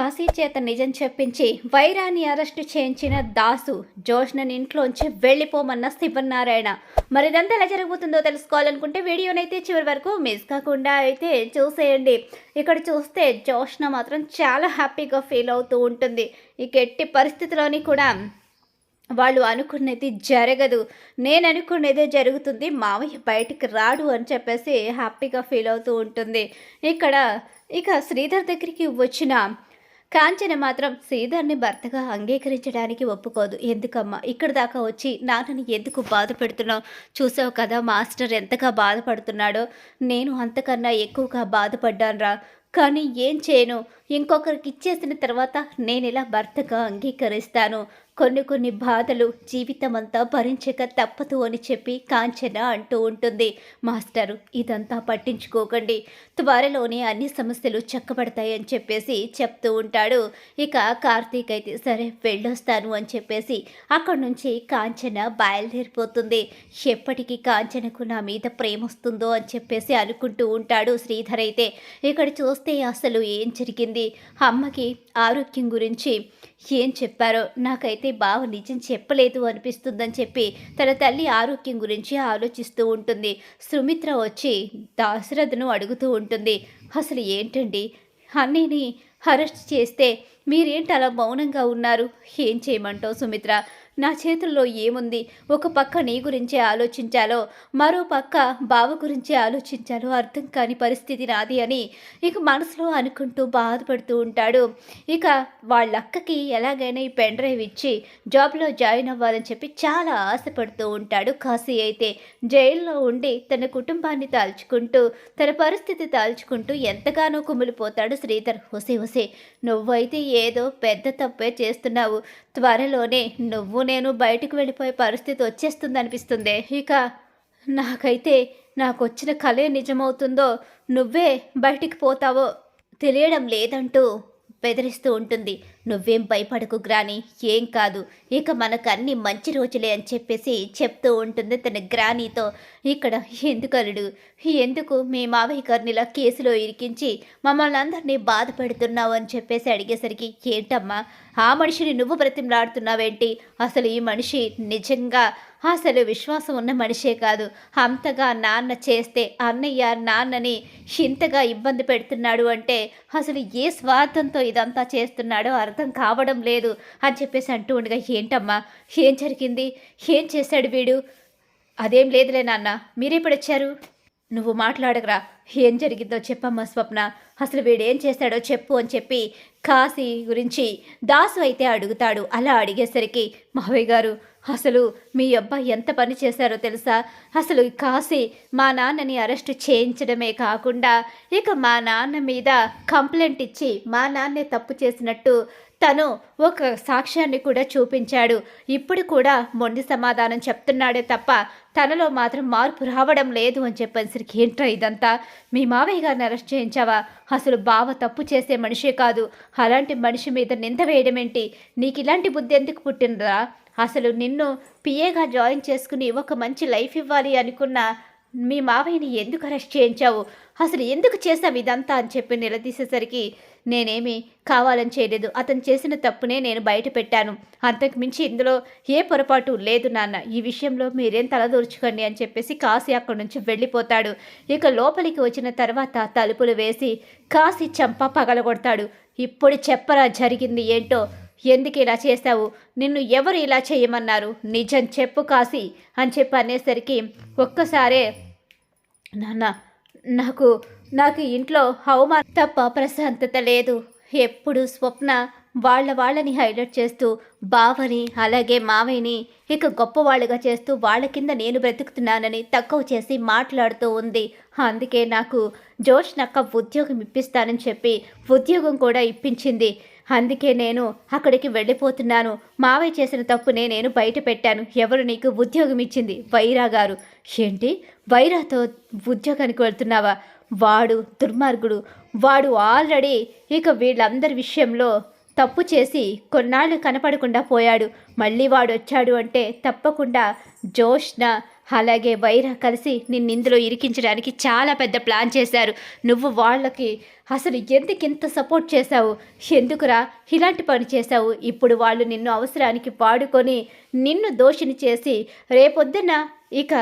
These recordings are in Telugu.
కాశీ చేత నిజం చెప్పించి వైరాన్ని అరెస్టు చేయించిన దాసు జోష్నని ఇంట్లోంచి వెళ్ళిపోమన్న శివనారాయణ మరిదంతా ఎలా జరగబోతుందో తెలుసుకోవాలనుకుంటే వీడియోనైతే చివరి వరకు మిస్ కాకుండా అయితే చూసేయండి. ఇక్కడ చూస్తే జోష్న మాత్రం చాలా హ్యాపీగా ఫీల్ అవుతూ ఉంటుంది. ఇక ఎట్టి పరిస్థితిలోని కూడా వాళ్ళు అనుకున్నది జరగదు. నేను అనుకునేదే జరుగుతుంది. మావయ్య బయటికి రాడు అని చెప్పేసి హ్యాపీగా ఫీల్ అవుతూ ఉంటుంది. ఇక్కడ ఇక శ్రీధర్ దగ్గరికి వచ్చిన కాంచన మాత్రం శ్రీధర్ని భర్తగా అంగీకరించడానికి ఒప్పుకోదు. ఎందుకమ్మా? ఇక్కడ దాకా వచ్చి నాన్నని ఎందుకు బాధ పెడుతున్నావు? చూసావు కదా మాస్టర్ ఎంతగా బాధపడుతున్నాడో. నేను అంతకన్నా ఎక్కువగా బాధపడ్డానురా. కానీ ఏం చేయను? ఇంకొకరికి ఇచ్చేసిన తర్వాత నేను ఇలా భర్తగా అంగీకరిస్తాను. కొన్ని కొన్ని బాధలు జీవితం అంతా భరించక తప్పదు అని చెప్పి కాంచన అంటూ ఉంటుంది. మాస్టరు ఇదంతా పట్టించుకోకండి. త్వరలోనే అన్ని సమస్యలు చక్కబడతాయని చెప్పేసి చెప్తూ ఉంటాడు. ఇక కార్తీక్ అయితే సరే వెళ్ళొస్తాను అని చెప్పేసి అక్కడి నుంచి కాంచన బయలుదేరిపోతుంది. ఎప్పటికీ కాంచనకు నా మీద ప్రేమ వస్తుందో అని చెప్పేసి అనుకుంటూ ఉంటాడు శ్రీధర్ అయితే. ఇక్కడ చూస్తే అసలు ఏం జరిగింది? అమ్మకి ఆరోగ్యం గురించి ఏం చెప్పారో నాకైతే బావ నిజం చెప్పలేదు అనిపిస్తుందని చెప్పి తన తల్లి ఆరోగ్యం గురించి ఆలోచిస్తూ ఉంటుంది. సుమిత్ర వచ్చి దాశరథను అడుగుతూ ఉంటుంది. అసలు ఏంటండి? అన్నీని అరెస్ట్ చేస్తే మీరేంటి అలా మౌనంగా ఉన్నారు? ఏం చేయమంటావు సుమిత్ర? నా చేతుల్లో ఏముంది? ఒక పక్క నీ గురించే ఆలోచించాలో మరో పక్క బావ గురించి ఆలోచించాలో అర్థం కాని పరిస్థితి నాది అని ఇక మనసులో అనుకుంటూ బాధపడుతూ ఉంటాడు. ఇక వాళ్ళ అక్కకి ఎలాగైనా ఈ పెన్ డ్రైవ్ ఇచ్చి జాబ్లో జాయిన్ అవ్వాలని చెప్పి చాలా ఆశపడుతూ ఉంటాడు కాశీ అయితే. జైల్లో ఉండి తన కుటుంబాన్ని దాల్చుకుంటూ తన పరిస్థితి దాల్చుకుంటూ ఎంతగానో కుమిలిపోతాడు శ్రీధర్. హుసే హుసే నువ్వైతే ఏదో పెద్ద తప్పే చేస్తున్నావు. త్వరలోనే నువ్వు నేను బయటకు వెళ్ళిపోయే పరిస్థితి వచ్చేస్తుంది అనిపిస్తుంది ఇక నాకైతే నాకు వచ్చిన కళే నిజమవుతుందో నువ్వే బయటికి పోతావో తెలియడం లేదంటూ. బెదిరిస్తూ ఉంటుంది. నువ్వేం భయపడకు గ్రాని ఏం కాదు. ఇక మనకు అన్ని మంచి రోజులే అని చెప్పేసి చెప్తూ ఉంటుంది తన గ్రానీతో. ఇక్కడ ఎందుకలుడు ఎందుకు? మీ మావయ్య గారిని ఇలా కేసులో ఇరికించి మమ్మల్ని అందరినీ బాధ పెడుతున్నావు? అని చెప్పేసి అడిగేసరికి ఏంటమ్మా? ఆ మనిషిని నువ్వు బ్రతిమలాడుతున్నావేంటి? అసలు ఈ మనిషి నిజంగా అసలు విశ్వాసం ఉన్న మనిషే కాదు. అంతగా నాన్న చేస్తే అన్నయ్య నాన్నని ఇంతగా ఇబ్బంది పెడుతున్నాడు అంటే అసలు ఏ స్వార్థంతో ఇదంతా చేస్తున్నాడో అర్థం కావడం లేదు అని చెప్పేసి అంటూ ఉండగా ఏంటమ్మా? ఏం జరిగింది? ఏం చేశాడు వీడు? అదేం లేదులే నాన్న. మీరెప్పుడు వచ్చారు? నువ్వు మాట్లాడగరా ఏం జరిగిందో చెప్పమ్మా స్వప్న. అసలు వీడేం చేశాడో చెప్పు అని చెప్పి కాశీ గురించి దాసు అయితే అడుగుతాడు. అలా అడిగేసరికి మావయ్య గారు అసలు మీ అబ్బాయి ఎంత పని చేశారో తెలుసా? అసలు కాశీ మా నాన్నని అరెస్ట్ చేయించడమే కాకుండా ఇక మా నాన్న మీద కంప్లైంట్ ఇచ్చి మా నాన్నే తప్పు చేసినట్టు తను ఒక సాక్ష్యాన్ని కూడా చూపించాడు. ఇప్పుడు కూడా మొండి సమాధానం చెప్తున్నాడే తప్ప తనలో మాత్రం మార్పు రావడం లేదు అని చెప్పేసరికి ఏంట్రా ఇదంతా? మీ మావయ్య గారిని అరెస్ట్ చేయించావా? అసలు బావ తప్పు చేసే మనిషే కాదు. అలాంటి మనిషి మీద నింద వేయడం ఏంటి నీకు ఇలాంటి బుద్ధి ఎందుకు పుట్టిందిరా? అసలు నిన్ను పిఏగా జాయిన్ చేసుకుని ఒక మంచి లైఫ్ ఇవ్వాలి అనుకున్న మీ మావయ్యని ఎందుకు అరెస్ట్ చేయించావు? అసలు ఎందుకు చేసావు ఇదంతా అని చెప్పి నిలదీసేసరికి నేనేమి కావాలని చేయలేదు. అతను చేసిన తప్పునే నేను బయట పెట్టాను. అంతకు మించి ఇందులో ఏ పొరపాటు లేదు నాన్న. ఈ విషయంలో మీరేం తలదూర్చుకోండి అని చెప్పేసి కాశీ అక్కడి నుంచి వెళ్ళిపోతాడు. ఇక లోపలికి వచ్చిన తర్వాత తలుపులు వేసి కాశీ చంప పగలగొడతాడు. ఇప్పుడు చెప్పరా జరిగింది ఏంటో ఎందుకు ఇలా చేశావు? నిన్ను ఎవరు ఇలా చేయమన్నారు? నిజం చెప్పు కాసి అని చెప్పి అనేసరికి ఒక్కసారే నాన్న నాకు నాకు ఇంట్లో అవమానం తప్ప ప్రశాంతత లేదు. ఎప్పుడు స్వప్న వాళ్ళ వాళ్ళని హైలైట్ చేస్తూ బావని అలాగే మావయ్యని ఇక గొప్పవాళ్ళుగా చేస్తూ వాళ్ళ కింద నేను బ్రతుకుతున్నానని తక్కువ చేసి మాట్లాడుతూ ఉంది. అందుకే నాకు జోష్ నక్క ఉద్యోగం ఇప్పిస్తానని చెప్పి ఉద్యోగం కూడా ఇప్పించింది. అందుకే నేను అక్కడికి వెళ్ళిపోతున్నాను. మావయ్య చేసిన తప్పునే నేను బయట పెట్టాను ఎవరు నీకు ఉద్యోగం ఇచ్చింది వైరా గారు. ఏంటి? వైరాతో ఉద్యోగానికి వెళ్తున్నావా? వాడు దుర్మార్గుడు. వాడు ఆల్రెడీ ఇక వీళ్ళందరి విషయంలో తప్పు చేసి కొన్నాళ్ళు కనపడకుండా పోయాడు. మళ్ళీ వాడు వచ్చాడు అంటే తప్పకుండా జోష్న అలాగే వైరా కలిసి నిన్ను ఇందులో ఇరికించడానికి చాలా పెద్ద ప్లాన్ చేశారు. నువ్వు వాళ్ళకి అసలు ఎందుకు ఇంత సపోర్ట్ చేశావు? ఎందుకురా ఇలాంటి పని చేశావు? ఇప్పుడు వాళ్ళు నిన్ను అవసరానికి పాడుకొని నిన్ను దోషిని చేసి రేపొద్దున ఇక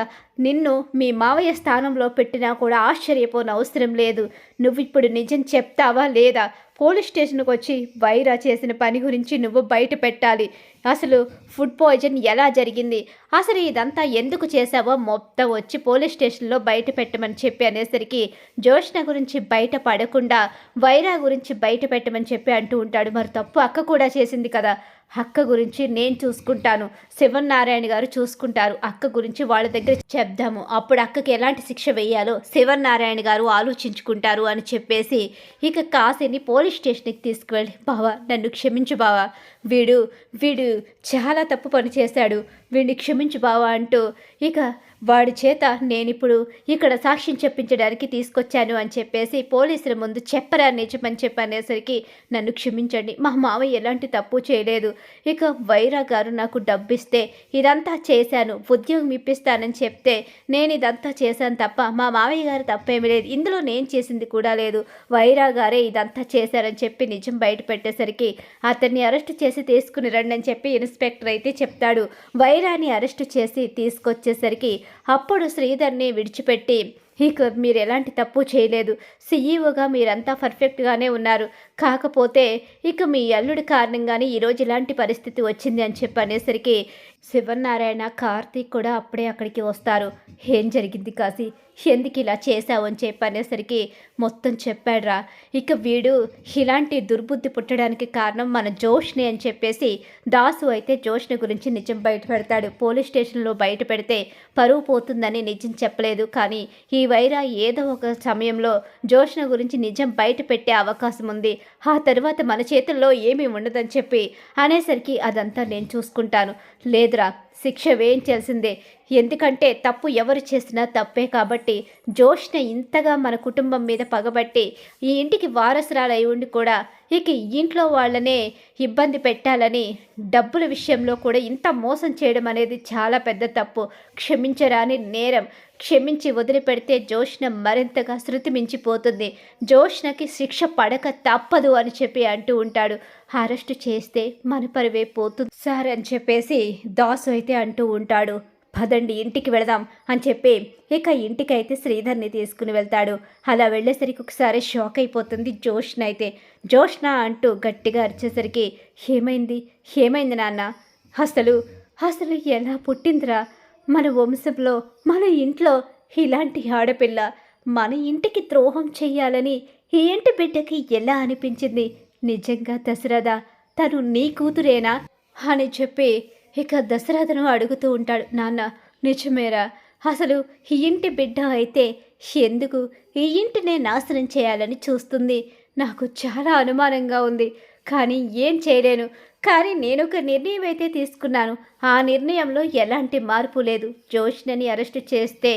నిన్ను మీ మావయ్య స్థానంలో పెట్టినా కూడా ఆశ్చర్యపోని అవసరం లేదు. నువ్వు ఇప్పుడు నిజం చెప్తావా లేదా? పోలీస్ స్టేషన్కి వచ్చి వైరా చేసిన పని గురించి నువ్వు బయట పెట్టాలి. అసలు ఫుడ్ పాయిజన్ ఎలా జరిగింది? అసలు ఇదంతా ఎందుకు చేసావో మొత్తం వచ్చి పోలీస్ స్టేషన్లో బయట పెట్టమని చెప్పి అనేసరికి జోష్ణ గురించి బయట పడకుండా వైరా గురించి బయట పెట్టమని చెప్పి అంటూ ఉంటాడు. మరి తప్పు అక్క కూడా చేసింది కదా? అక్క గురించి నేను చూసుకుంటాను. శివనారాయణ గారు చూసుకుంటారు. అక్క గురించి వాళ్ళ దగ్గర చెప్దాము. అప్పుడు అక్కకి ఎలాంటి శిక్ష వేయాలో శివనారాయణ గారు ఆలోచించుకుంటారు అని చెప్పేసి ఇక కాశీని పోలీస్ స్టేషన్కి తీసుకువెళ్ళి బావా నన్ను క్షమించు బావా. వీడు వీడు చాలా తప్పు పని చేశాడు. వీడిని క్షమించు బావా అంటూ ఇక వాడి చేత నేనిప్పుడు ఇక్కడ సాక్ష్యం చెప్పించడానికి తీసుకొచ్చాను అని చెప్పేసి పోలీసుల ముందు చెప్పరా నిజమని చెప్పి అనేసరికి నన్ను క్షమించండి. మా మామయ్య ఎలాంటి తప్పు చేయలేదు. ఇక వైరా గారు నాకు డబ్బిస్తే ఇదంతా చేశాను. ఉద్యోగం ఇప్పిస్తానని చెప్తే నేను ఇదంతా చేశాను తప్ప మా మామయ్య గారు తప్పేమీ లేదు. ఇందులో నేను చేసింది కూడా లేదు. వైరా గారే ఇదంతా చేశారని చెప్పి నిజం బయట పెట్టేసరికి అతన్ని అరెస్ట్ చేసి తీసుకుని రండి అని చెప్పి ఇన్స్పెక్టర్ అయితే చెప్తాడు. వైరాని అరెస్ట్ చేసి తీసుకొచ్చేసరికి అప్పుడు శ్రీధర్ని విడిచిపెట్టి ఇక మీరు ఎలాంటి తప్పు చేయలేదు. సీఈఓగా మీరంతా పర్ఫెక్ట్గానే ఉన్నారు. కాకపోతే ఇక మీ అల్లుడి కారణంగానే ఈరోజు ఇలాంటి పరిస్థితి వచ్చింది అని చెప్పనేసరికి శివనారాయణ కార్తీక్ కూడా అప్పుడే అక్కడికి వస్తారు. ఏం జరిగింది కాశీ? ఎందుకు ఇలా చేశావని చెప్పనేసరికి మొత్తం చెప్పాడ్రా. ఇక వీడు ఇలాంటి దుర్బుద్ధి పుట్టడానికి కారణం మన జోష్ని అని చెప్పేసి దాసు అయితే జోష్ని గురించి నిజం బయట పెడతాడు. పోలీస్ స్టేషన్లో బయట పెడితే పరువు పోతుందని నిజం చెప్పలేదు. కానీ ఈ వైరా ఏదో ఒక సమయంలో జోష్న గురించి నిజం బయట పెట్టే అవకాశం ఉంది. ఆ తర్వాత మన చేతుల్లో ఏమీ ఉండదని చెప్పి అనేసరికి అదంతా నేను చూసుకుంటాను. లేదురా శిక్ష వేయించాల్సిందే. ఎందుకంటే తప్పు ఎవరు చేసినా తప్పే కాబట్టి జోష్న ఇంతగా మన కుటుంబం మీద పగబట్టి ఈ ఇంటికి వారసురాలై ఉండి కూడా ఇక ఇంట్లో వాళ్ళనే ఇబ్బంది పెట్టాలని డబ్బుల విషయంలో కూడా ఇంత మోసం చేయడం అనేది చాలా పెద్ద తప్పు. క్షమించరాని నేరం. క్షమించి వదిలిపెడితే జోష్న మరింతగా శృతి మించిపోతుంది జోష్నకి శిక్ష పడక తప్పదు అని చెప్పి అంటూ ఉంటాడు. అరెస్ట్ చేస్తే మన పరివే పోతుంది. సార్ అని చెప్పేసి దాసు అయితే అంటూ ఉంటాడు. పదండి ఇంటికి వెళదాం అని చెప్పి ఇక ఇంటికైతే శ్రీధర్ని తీసుకుని వెళ్తాడు. అలా వెళ్ళేసరికి ఒకసారి షాక్ అయిపోతుంది జోష్న అయితే. జోష్న అంటూ గట్టిగా అరిచేసరికి ఏమైంది? ఏమైంది నాన్న? అసలు అసలు ఎలా పుట్టిందిరా? మన వంశంలో మన ఇంట్లో ఇలాంటి ఆడపిల్ల మన ఇంటికి ద్రోహం చెయ్యాలని ఈ ఇంటి బిడ్డకి ఎలా అనిపించింది? నిజంగా దశరథ తను నీ కూతురేనా? అని చెప్పి ఇక దశరథను అడుగుతూ ఉంటాడు. నాన్న నిజమేరా. అసలు ఈ ఇంటి బిడ్డ అయితే ఎందుకు ఈ ఇంటినే నాశనం చేయాలని చూస్తుంది? నాకు చాలా అనుమానంగా ఉంది. కానీ ఏం చేయలేను. కానీ నేను ఒక నిర్ణయం అయితే తీసుకున్నాను. ఆ నిర్ణయంలో ఎలాంటి మార్పు లేదు. జోష్నని అరెస్ట్ చేస్తే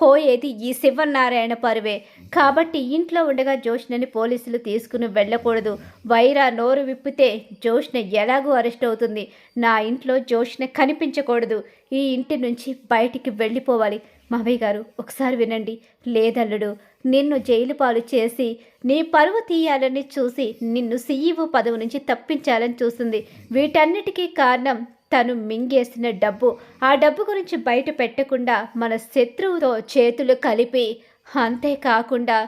పోయేది ఈ శివనారాయణ పరువే. కాబట్టి ఇంట్లో ఉండగా జోష్నని పోలీసులు తీసుకుని వెళ్ళకూడదు. వైరా నోరు విప్పితే జోష్న ఎలాగూ అరెస్ట్ అవుతుంది. నా ఇంట్లో జోష్న కనిపించకూడదు. ఈ ఇంటి నుంచి బయటికి వెళ్ళిపోవాలి. మావయ్య గారు ఒకసారి వినండి. లేదల్లుడు నిన్ను జైలు పాలు చేసి నీ పరువు తీయాలని చూసి నిన్ను సీఈఓ పదవి నుంచి తప్పించాలని చూస్తుంది వీటన్నిటికీ కారణం తను మింగేసిన డబ్బు. ఆ డబ్బు గురించి బయట పెట్టకుండా మన శత్రువుతో చేతులు కలిపి అంతేకాకుండా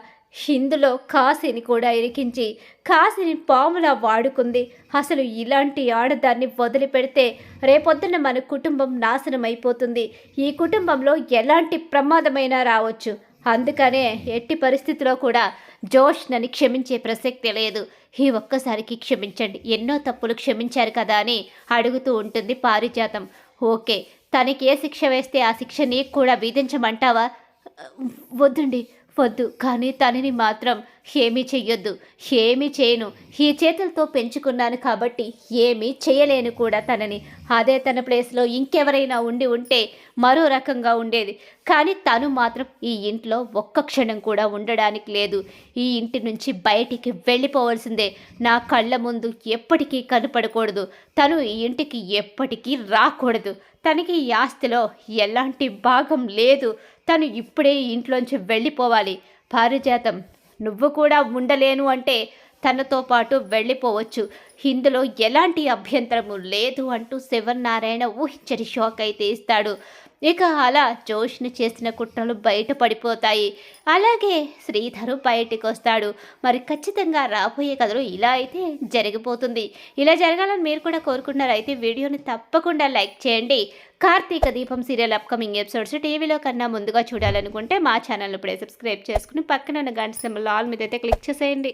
ఇందులో కాశీని కూడా ఇరికించి కాశీని పాములా వాడుకుంది. అసలు ఇలాంటి ఆడదాన్ని వదిలిపెడితే రేపొద్దున మన కుటుంబం నాశనం అయిపోతుంది ఈ కుటుంబంలో ఎలాంటి ప్రమాదమైనా రావచ్చు. అందుకనే ఎట్టి పరిస్థితిలో కూడా జోష్ జోష్నని క్షమించే ప్రసక్తి లేదు. ఈ ఒక్కసారికి క్షమించండి. ఎన్నో తప్పులు క్షమించారు కదా అని అడుగుతూ ఉంటుంది పారిజాతం. ఓకే తనకి ఏ శిక్ష వేస్తే ఆ శిక్ష నీకు కూడా విధించమంటావా? వద్దండి. వద్దు కానీ తనని మాత్రం ఏమీ చెయ్యొద్దు. ఏమీ చేయను. ఈ చేతులతో పెంచుకున్నాను కాబట్టి ఏమీ చేయలేను కూడా తనని. అదే తన ప్లేస్లో ఇంకెవరైనా ఉండి ఉంటే మరో రకంగా ఉండేది. కానీ తను మాత్రం ఈ ఇంట్లో ఒక్క క్షణం కూడా ఉండడానికి లేదు. ఈ ఇంటి నుంచి బయటికి వెళ్ళిపోవాల్సిందే. నా కళ్ళ ముందు ఎప్పటికీ కనపడకూడదు. తను ఈ ఇంటికి ఎప్పటికీ రాకూడదు. తనకి ఈ ఆస్తిలో ఎలాంటి భాగం లేదు. తను ఇప్పుడే ఇంట్లోంచి వెళ్ళిపోవాలి. పారిజాతం నువ్వు కూడా ఉండలేను అంటే తనతో పాటు వెళ్ళిపోవచ్చు. ఇందులో ఎలాంటి అభ్యంతరము లేదు అంటూ శివనారాయణ ఊహించని షాక్ అయితే ఇస్తాడు. ఇక అలా జోష్ని చేసిన కుట్రలు బయటపడిపోతాయి అలాగే శ్రీధరు బయటికి వస్తాడు మరి ఖచ్చితంగా రాబోయే కథలు ఇలా అయితే జరిగిపోతుంది. ఇలా జరగాలని మీరు కూడా కోరుకున్నారు అయితే వీడియోని తప్పకుండా లైక్ చేయండి. కార్తీక దీపం సీరియల్ అప్కమింగ్ ఎపిసోడ్స్ టీవీలో కన్నా ముందుగా చూడాలనుకుంటే మా ఛానల్ ఇప్పుడే సబ్స్క్రైబ్ చేసుకుని పక్కన ఉన్న గంట సింబల్ ఆల్ మీద అయితే క్లిక్ చేసేయండి.